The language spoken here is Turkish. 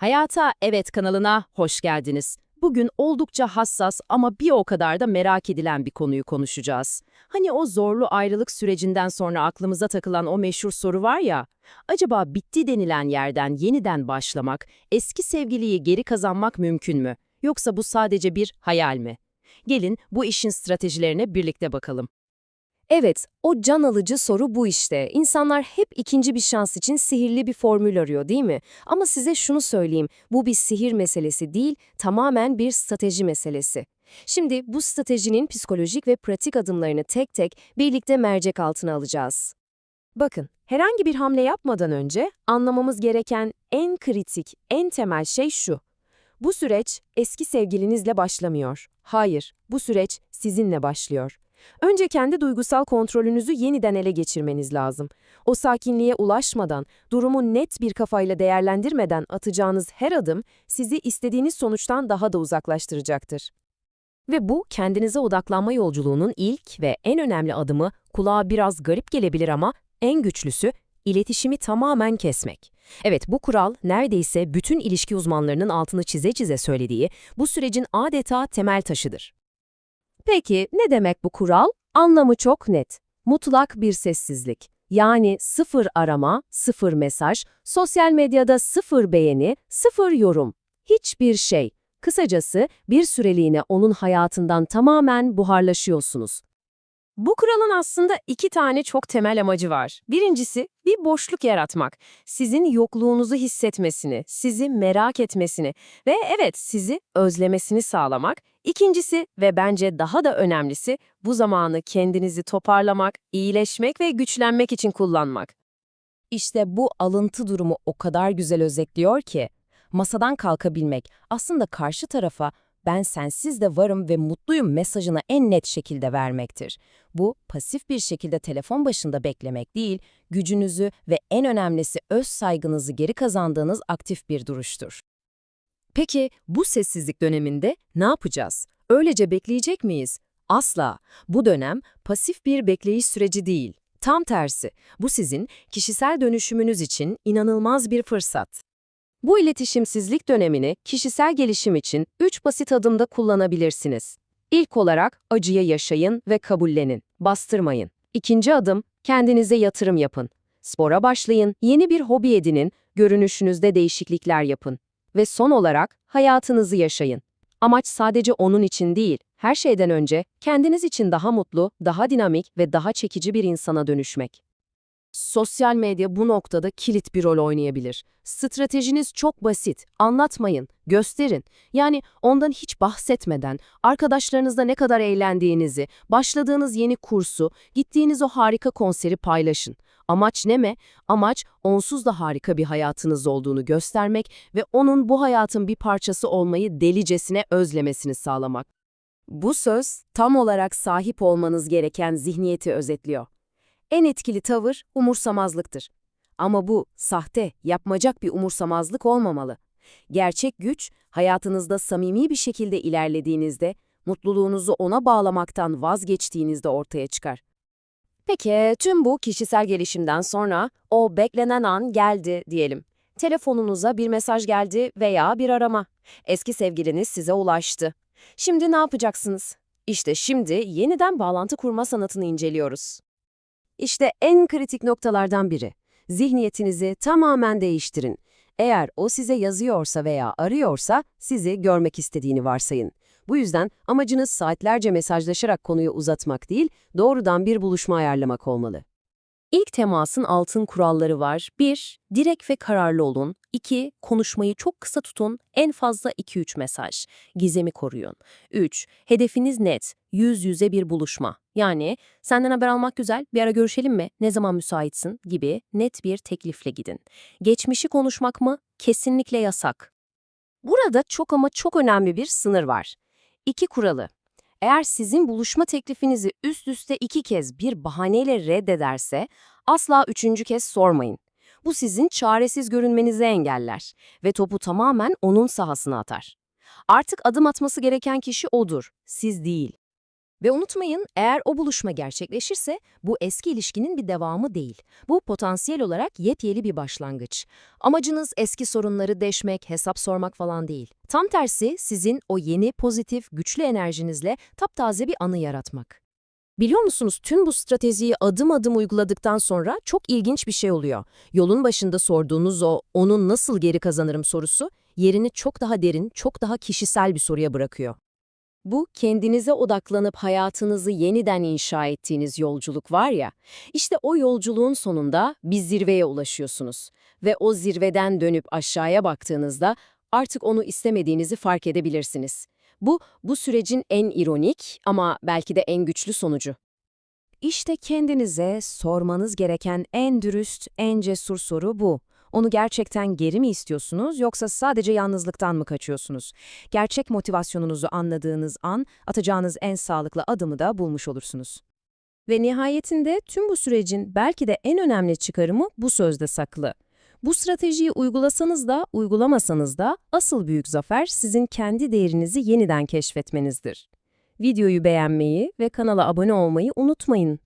Hayata Evet kanalına hoş geldiniz. Bugün oldukça hassas ama bir o kadar da merak edilen bir konuyu konuşacağız. Hani o zorlu ayrılık sürecinden sonra aklımıza takılan o meşhur soru var ya, acaba bitti denilen yerden yeniden başlamak, eski sevgiliyi geri kazanmak mümkün mü? Yoksa bu sadece bir hayal mi? Gelin bu işin stratejilerine birlikte bakalım. Evet, o can alıcı soru bu işte. İnsanlar hep ikinci bir şans için sihirli bir formül arıyor değil mi? Ama size şunu söyleyeyim, bu bir sihir meselesi değil, tamamen bir strateji meselesi. Şimdi bu stratejinin psikolojik ve pratik adımlarını tek tek birlikte mercek altına alacağız. Bakın, herhangi bir hamle yapmadan önce anlamamız gereken en kritik, en temel şey şu. Bu süreç eski sevgilinizle başlamıyor. Hayır, bu süreç sizinle başlıyor. Önce kendi duygusal kontrolünüzü yeniden ele geçirmeniz lazım. O sakinliğe ulaşmadan, durumu net bir kafayla değerlendirmeden atacağınız her adım sizi istediğiniz sonuçtan daha da uzaklaştıracaktır. Ve bu kendinize odaklanma yolculuğunun ilk ve en önemli adımı kulağa biraz garip gelebilir ama en güçlüsü iletişimi tamamen kesmek. Evet bu kural neredeyse bütün ilişki uzmanlarının altını çize çize söylediği bu sürecin adeta temel taşıdır. Peki ne demek bu kural? Anlamı çok net. Mutlak bir sessizlik. Yani sıfır arama, sıfır mesaj, sosyal medyada sıfır beğeni, sıfır yorum. Hiçbir şey. Kısacası bir süreliğine onun hayatından tamamen buharlaşıyorsunuz. Bu kuralın aslında iki tane çok temel amacı var. Birincisi, bir boşluk yaratmak. Sizin yokluğunuzu hissetmesini, sizi merak etmesini ve evet sizi özlemesini sağlamak. İkincisi ve bence daha da önemlisi, bu zamanı kendinizi toparlamak, iyileşmek ve güçlenmek için kullanmak. İşte bu alıntı durumu o kadar güzel özetliyor ki, masadan kalkabilmek aslında karşı tarafa ben sensiz de varım ve mutluyum mesajını en net şekilde vermektir. Bu pasif bir şekilde telefon başında beklemek değil, gücünüzü ve en önemlisi öz saygınızı geri kazandığınız aktif bir duruştur. Peki bu sessizlik döneminde ne yapacağız? Öylece bekleyecek miyiz? Asla. Bu dönem pasif bir bekleyiş süreci değil. Tam tersi, bu sizin kişisel dönüşümünüz için inanılmaz bir fırsat. Bu iletişimsizlik dönemini kişisel gelişim için üç basit adımda kullanabilirsiniz. İlk olarak acıyı yaşayın ve kabullenin, bastırmayın. İkinci adım, kendinize yatırım yapın. Spora başlayın, yeni bir hobi edinin, görünüşünüzde değişiklikler yapın. Ve son olarak hayatınızı yaşayın. Amaç sadece onun için değil, her şeyden önce kendiniz için daha mutlu, daha dinamik ve daha çekici bir insana dönüşmek. Sosyal medya bu noktada kilit bir rol oynayabilir. Stratejiniz çok basit. Anlatmayın, gösterin. Yani ondan hiç bahsetmeden, arkadaşlarınızla ne kadar eğlendiğinizi, başladığınız yeni kursu, gittiğiniz o harika konseri paylaşın. Amaç ne mi? Amaç onsuz da harika bir hayatınız olduğunu göstermek ve onun bu hayatın bir parçası olmayı delicesine özlemesini sağlamak. Bu söz tam olarak sahip olmanız gereken zihniyeti özetliyor. En etkili tavır umursamazlıktır. Ama bu sahte, yapmacak bir umursamazlık olmamalı. Gerçek güç, hayatınızda samimi bir şekilde ilerlediğinizde, mutluluğunuzu ona bağlamaktan vazgeçtiğinizde ortaya çıkar. Peki, tüm bu kişisel gelişimden sonra o beklenen an geldi diyelim. Telefonunuza bir mesaj geldi veya bir arama. Eski sevgiliniz size ulaştı. Şimdi ne yapacaksınız? İşte şimdi yeniden bağlantı kurma sanatını inceliyoruz. İşte en kritik noktalardan biri. Zihniyetinizi tamamen değiştirin. Eğer o size yazıyorsa veya arıyorsa sizi görmek istediğini varsayın. Bu yüzden amacınız saatlerce mesajlaşarak konuyu uzatmak değil, doğrudan bir buluşma ayarlamak olmalı. İlk temasın altın kuralları var. 1. Direkt ve kararlı olun. 2. Konuşmayı çok kısa tutun. En fazla 2-3 mesaj. Gizemi koruyun. 3. Hedefiniz net. Yüz yüze bir buluşma. Yani senden haber almak güzel, bir ara görüşelim mi, ne zaman müsaitsin gibi net bir teklifle gidin. Geçmişi konuşmak mı? Kesinlikle yasak. Burada çok ama çok önemli bir sınır var. İki kuralı. Eğer sizin buluşma teklifinizi üst üste iki kez bir bahaneyle reddederse asla üçüncü kez sormayın. Bu sizin çaresiz görünmenizi engeller ve topu tamamen onun sahasına atar. Artık adım atması gereken kişi odur, siz değil. Ve unutmayın, eğer o buluşma gerçekleşirse bu eski ilişkinin bir devamı değil. Bu potansiyel olarak yepyeni bir başlangıç. Amacınız eski sorunları deşmek, hesap sormak falan değil. Tam tersi sizin o yeni, pozitif, güçlü enerjinizle taptaze bir anı yaratmak. Biliyor musunuz tüm bu stratejiyi adım adım uyguladıktan sonra çok ilginç bir şey oluyor. Yolun başında sorduğunuz o onun nasıl geri kazanırım sorusu yerini çok daha derin, çok daha kişisel bir soruya bırakıyor. Bu kendinize odaklanıp hayatınızı yeniden inşa ettiğiniz yolculuk var ya, işte o yolculuğun sonunda bir zirveye ulaşıyorsunuz. Ve o zirveden dönüp aşağıya baktığınızda artık onu istemediğinizi fark edebilirsiniz. Bu, bu sürecin en ironik ama belki de en güçlü sonucu. İşte kendinize sormanız gereken en dürüst, en cesur soru bu. Onu gerçekten geri mi istiyorsunuz yoksa sadece yalnızlıktan mı kaçıyorsunuz? Gerçek motivasyonunuzu anladığınız an atacağınız en sağlıklı adımı da bulmuş olursunuz. Ve nihayetinde tüm bu sürecin belki de en önemli çıkarımı bu sözde saklı. Bu stratejiyi uygulasanız da uygulamasanız da asıl büyük zafer sizin kendi değerinizi yeniden keşfetmenizdir. Videoyu beğenmeyi ve kanala abone olmayı unutmayın.